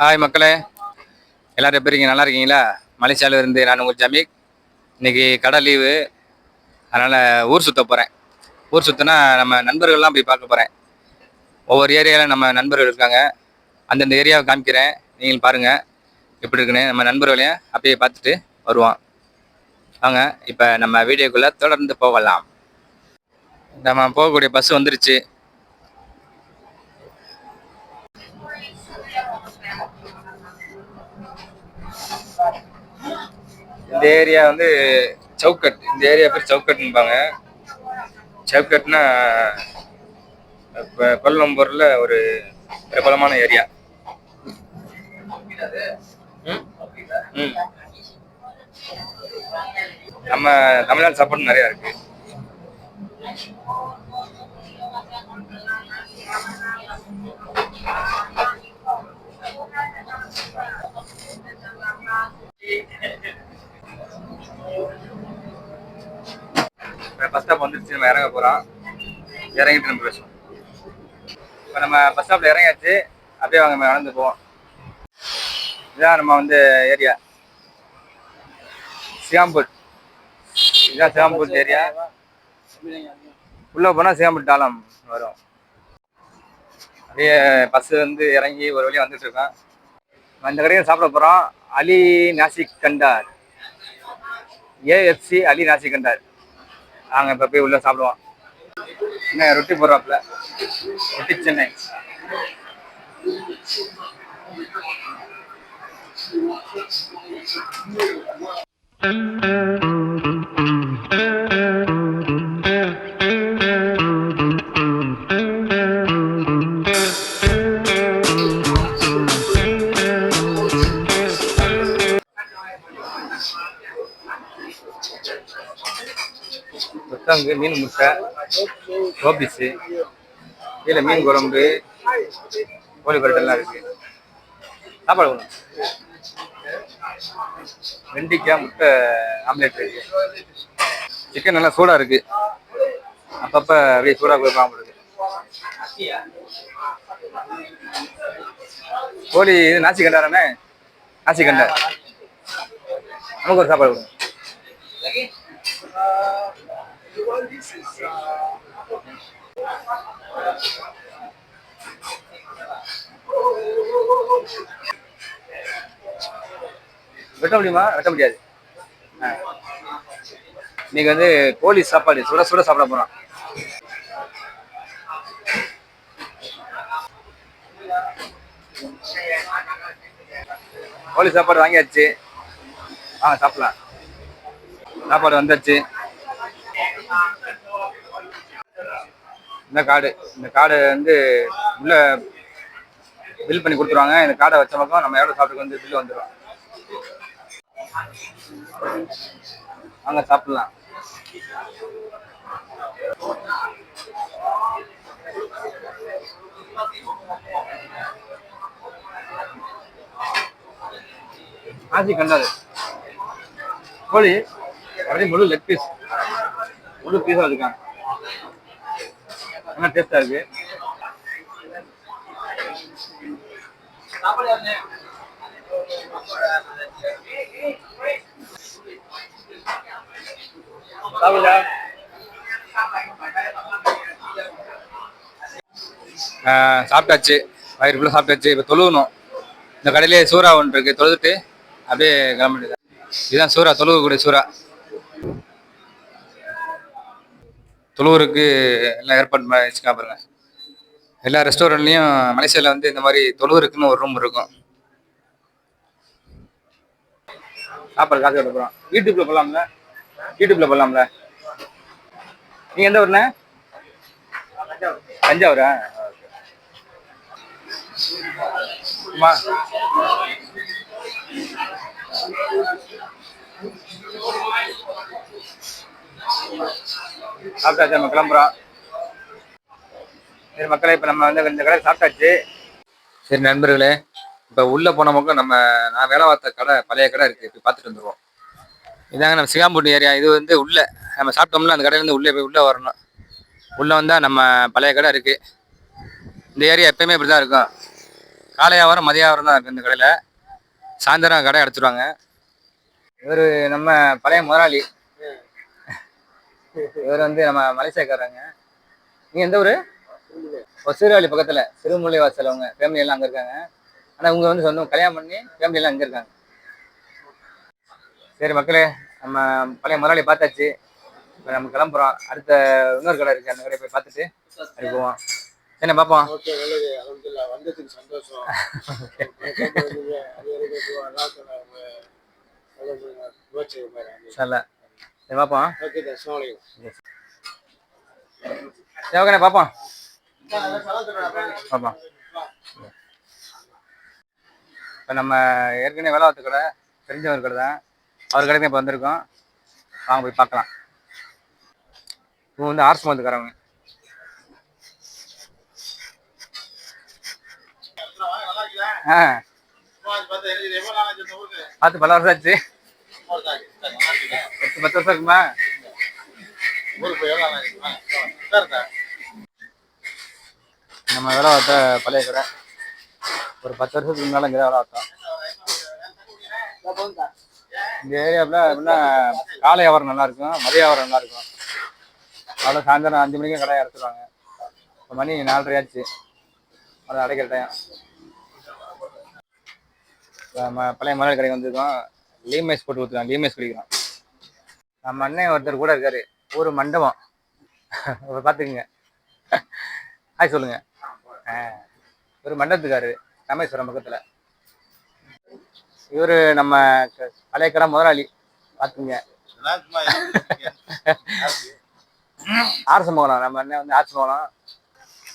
Hi மக்களே. எல்லோரும் எப்படி இருக்கீங்க? நல்லா இருக்கீங்களா? மலேசியாவில் இருந்து நான் உங்கள் ஜமீக். இன்றைக்கி கடை லீவு. அதனால் ஊர் சுற்ற போகிறேன் ஊர் சுற்றினா நம்ம நண்பர்கள்லாம் போய் பார்க்க போகிறேன் ஒவ்வொரு ஏரியாவில் நம்ம நண்பர்கள் இருக்காங்க. அந்தந்த ஏரியாவை காமிக்கிறேன். நீங்கள் பாருங்கள் எப்படி இருக்குன்னு நம்ம நண்பர்களையும் அப்படியே பார்த்துட்டு வருவோம். வாங்க இப்போ நம்ம வீடியோக்குள்ளே தொடர்ந்து போகலாம். நம்ம போகக்கூடிய பஸ் வந்துருச்சு. இந்த ஏரியா வந்து சவுக்கட். இந்த ஏரியா பேர் சவுக்கட்னுபாங்க. சவுக்கட்னா இப்போ கொல்லம்பூரில் ஒரு பிரபலமான ஏரியா. நம்ம தமிழ்நாடு சாப்பாடு நிறையா இருக்கு. இறங்க போகிறோம் இறங்கிட்டு நம்ம பேசுவோம். இப்போ நம்ம பஸ் ஸ்டாப்பில் இறங்கியாச்சு. அப்படியே வாங்க நடந்து போவோம். இதான் நம்ம வந்து ஏரியா சியாம்பூர். இதுதான் சியாம்பூர் ஏரியா உள்ளே போனால் சியாம்பூர் டாலம் வரும். அப்படியே பஸ் வந்து இறங்கி ஒரு வழியாக வந்துட்டுருக்கோம் இந்த கடையில் சாப்பிட போகிறோம் அலி நாசிக் கண்டார். ஏஎஃப்சி அலி நாசிக் கண்டார். நாங்கள் இப்போ போய் உள்ளே சாப்பிடுவோம். என்ன ரொட்டி போடுறாப்புல. ரொட்டி சென்னை. முத்தங்கு மீன் முட்டை கோபிஸு கீழே மீன் குழம்பு கோழி பரட்டெல்லாம் இருக்கு. சாப்பாடு கொடுங்க. வெண்டிக்காய் முட்டை ஆம்லேட் இருக்கு. சிக்கன் நல்லா சூடாக இருக்கு. அப்பப்போ அப்படியே சூடாக கொடுப்பாங்க இருக்கு. கோழி இது நாசி கண்டாரமே நாசி கண்டா நமக்கு ஒரு சாப்பாடு கொடுங்க. Uh, uh, வெட்ட முடியுமா? வெட்ட முடியாது. ஆ. இன்னைக்கு வந்து கோழி சாப்பாடு சுட சுட சாப்பிட போறோம். கோழி சாப்பாடு வாங்கியாச்சு. ஆ சாப்பிடலாம். சாப்பாடு வந்தாச்சு. இந்த கார்டு இந்த கார்டு வந்து உள்ள பில் பண்ணி கொடுத்துருவாங்க. இந்த கார்டை வச்ச பக்கம் நம்ம எவ்வளோ சாப்பிட்டு வந்து பில் வந்துடும் வாங்க சாப்பிடலாம். ஆசி கண்டாது கோழி. அப்படியே முழு லெக் பீஸ் முழு பீஸாக இருக்காங்க நல்லா டேஸ்டாக இருக்கு. சாப்பிடா சாப்பிட்டாச்சு. வயிறு ஃபுல்லாக சாப்பிட்டாச்சு. இப்போ தொழுவணும் இந்த கடையிலே சூறா ஒன்று இருக்கு. தொழுதுட்டு அப்படியே கிளம்பிட்டு இதுதான் சூறா தொழுவக்கூடிய சூறா. தொழுவருக்கு எல்லாம் ஏற்பாடு வச்சுக்கா பாருங்க. எல்லா ரெஸ்டாரண்ட்லேயும் மலேசியாவில் வந்து இந்த மாதிரி தொழுவருக்குன்னு ஒரு ரூம் இருக்கும். சாப்பாடு காசு கட்ட போகிறோம் யூடியூப்பில் போகலாம்ல யூடியூப்பில் போகலாம்ல நீங்கள் எந்த ஊர்ல தஞ்சாவூரா? அம்மா. சாப்பிட்டாச்சு நம்ம கிளம்புறோம். சரி மக்களை இப்போ நம்ம வந்து இந்த கடை சாப்பிட்டாச்சு. சரி நண்பர்களே இப்போ உள்ளே போன பக்கம் நம்ம நான் வேலை பார்த்த கடை பழைய கடை இருக்குது இப்போ பார்த்துட்டு வந்துடுவோம் இதாங்க நம்ம சிகாம்பூட்டு ஏரியா. இது வந்து உள்ளே நம்ம சாப்பிட்டோம்ல அந்த கடையிலேருந்து உள்ளே போய் உள்ளே வரணும். உள்ளே வந்தால் நம்ம பழைய கடை இருக்குது இந்த ஏரியா எப்பயுமே இப்படி தான் இருக்கும். காலை வியாபாரம் மதிய வியாபாரம் தான் இருக்குது இந்த கடையில். சாயந்தரம் கடை அடைச்சிருவாங்க. இவர் நம்ம பழைய முதலாளி. இவர் வந்து நம்ம மலேசியாக்காரங்க நீங்க எந்த ஊரு? சீர்காழி பக்கத்துல. சிறுமுல்லை வாசல் அவங்க ஃபேமிலி எல்லாம் அங்க இருக்காங்க. ஆனா இவங்க வந்து சொந்தம் கல்யாணம் பண்ணி ஃபேமிலி எல்லாம் அங்க இருக்காங்க. சரி மக்களே நம்ம பழைய முதலாளி பார்த்தாச்சு. இப்போ நம்ம கிளம்புறோம். அடுத்த இன்னொரு கடை இருக்கு. அந்த கடையை போய் பார்த்துட்டு அப்படி போவோம். என்ன பார்ப்போம்? வந்ததுக்கு சந்தோஷம். சரி பார்ப்போம் ஓகே சோழி சரி ஓகேண்ணே பார்ப்போம் பார்ப்போம் இப்போ நம்ம ஏற்கனவே வேலை பார்த்த கடை தெரிஞ்ச ஒரு கடை தான். அவர் கடைக்கு இப்போ வந்திருக்கோம். வாங்க போய் பார்க்கலாம். இவங்க வந்து ஆர்ஸ் மருந்துக்காரவங்க ஆ. பார்த்து பல வருஷம் ஆச்சு. பத்து வருஷம் இருக்குமா? நம்ம வேலை பார்த்த பழைய கடை. ஒரு பத்து வருஷத்துக்கு முன்னால இங்கே வேலை பார்த்தோம். இந்த ஏரியாவில் எப்படின்னா காலை வியாபாரம் நல்லா இருக்கும் மதிய வியாபாரம் நல்லா இருக்கும். அவ்வளோ சாயந்தரம் அஞ்சு மணிக்கு கடை இறத்துருவாங்க இப்போ மணி நாலரை ஆச்சு. அதை அடைக்கிற டைம் பழைய மலை கடைக்கு வந்திருக்கோம். லீமைஸ் போட்டு ஊற்றுறோம் லீமைஸ் குடிக்கிறோம். நம்ம அண்ணன் ஒருத்தர் கூட இருக்காரு. ஒரு மண்டபம். அவர் பார்த்துக்குங்க ஹாய் சொல்லுங்க. ஆ, ஒரு மண்டபத்துக்காரு. ராமேஸ்வரம் பக்கத்தில். இவர் நம்ம க- பழைய கடை முதலாளி. பார்த்துங்க ஆர்சம் போகலாம் நம்ம அண்ணன் வந்து ஆர்சம் போகலாம்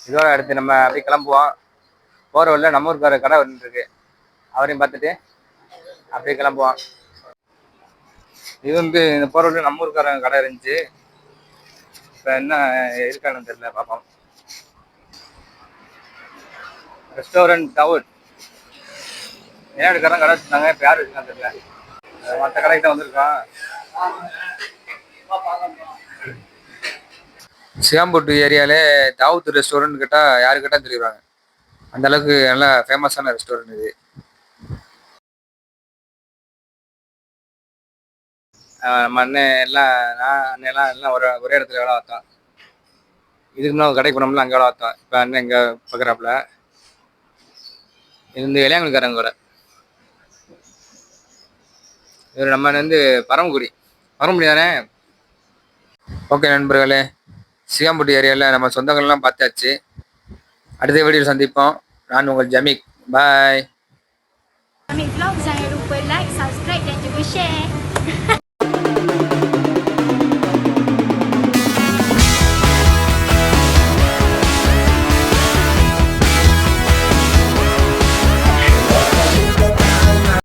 இதோட அடுத்து நம்ம அப்படியே கிளம்புவோம். போகிற வழியில் நம்ம ஊருக்கார கடை இருக்கு. அவரையும் பார்த்துட்டு அப்படியே கிளம்புவோம். இது வந்து இந்த போகிற நம்ம ஊருக்காரங்க கடை இருந்துச்சு. இப்போ என்ன இருக்கான்னு தெரியல பார்ப்போம் ரெஸ்டாரண்ட் டவர் ஏழாடுக்காரன் கடை வச்சுருந்தாங்க இப்போ யார் வச்சுருக்காங்க தெரியல. மற்ற கடைக்கு தான் வந்திருக்கோம் சியாம்பூட்டு ஏரியாலே தாவூத் ரெஸ்டாரண்ட் கேட்டால் யாரு கேட்டால் தெரியுறாங்க அந்த அளவுக்கு நல்ல ஃபேமஸான ரெஸ்டாரண்ட் இது. நம்ம அண்ணன் எல்லாம் நான் அண்ணெல்லாம் எல்லாம் எல்லாம் ஒரு ஒரே இடத்துல வேலை பார்த்தோம் இதுக்கு முன்னாடி கடைக்கு போனோம்ல அங்கே வேலை பார்த்தோம் இப்போ அண்ணன் இங்கே பார்க்குறாப்புல இது வந்து இளையாங்குடிக்காரங்க கூட இவர் நம்ம வந்து பரமக்குடி. பரமக்குடி தானே? ஓகே நண்பர்களே சிகாம்பட்டி ஏரியாவில் நம்ம சொந்தங்கள்லாம் பார்த்தாச்சு. அடுத்த வீடியோவில் சந்திப்போம். நான் உங்கள் ஜமிக். பாய் Ambil vlog jangan lupa like, subscribe dan juga share.